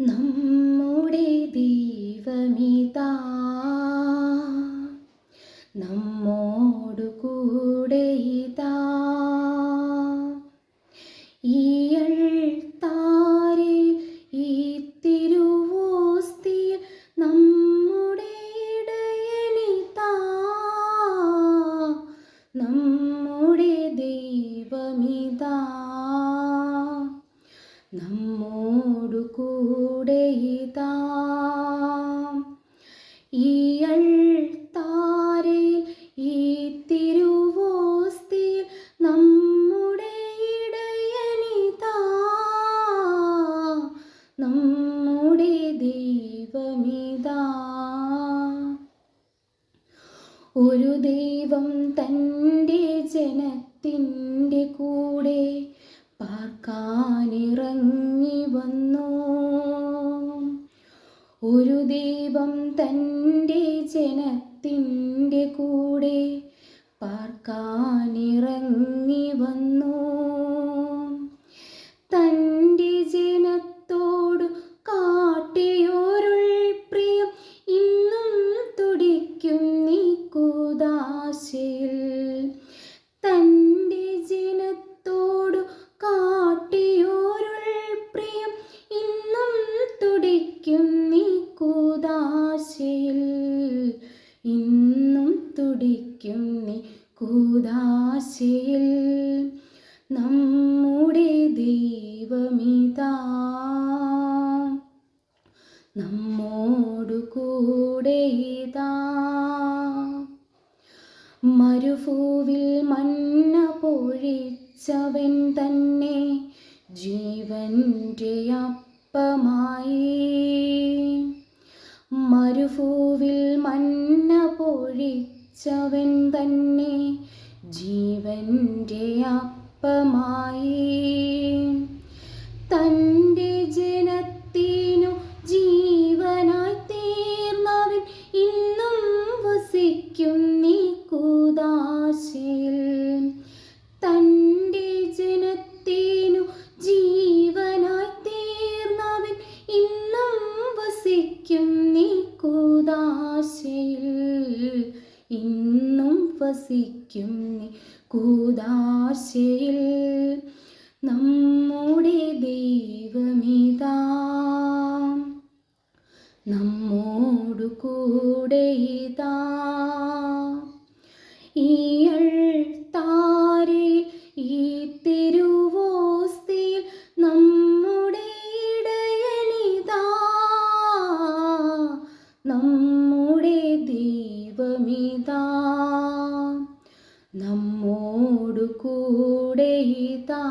നമ്മുടെ ദൈവമിതാ. നമ്മോടു കൂടെ ഇതാ. ഈയൾ താരിൽ ഈ നമ്മുടെ ദൈവമിതാ. നമ്മോടു കൂടെ ഇതാ. ഈയൾ താരിൽ ഈ തിരുവോസ്തിയിൽ നമ്മുടെ ഇടയനിതാ. നമ്മുടെ ദൈവമിതാ. ഒരു ദൈവം തന്റെ ജനത്തിന്റെ ഒരു ദൈവം തന്റെ ജനത്തിന്റെ കൂടെ തുടിക്കും നീ കൂദാശയിൽ. നമ്മുടെ ദൈവമിതാ. നമ്മോടു കൂടെ ഇതാ. മരുഭൂവിൽ മന്ന പൊഴിച്ചവൻ തന്നെ ജീവന്റെ അപ്പമായി. മരുഭൂവിൽ മന്ന പൊഴിച്ചവൻ തന്നെ ജീവന്റെ അപ്പമായി. തന്റെ വസിക്കും നീ. കൂതാശയിൽ നമ്മുടെ ദൈവമിതാ. നമ്മോടു കൂടെ ഇതാ. ഈയൾ താരിൽ ഈ തിരുവോസ്തിയിൽ നമ്മോടു കൂടെ ഇതാ.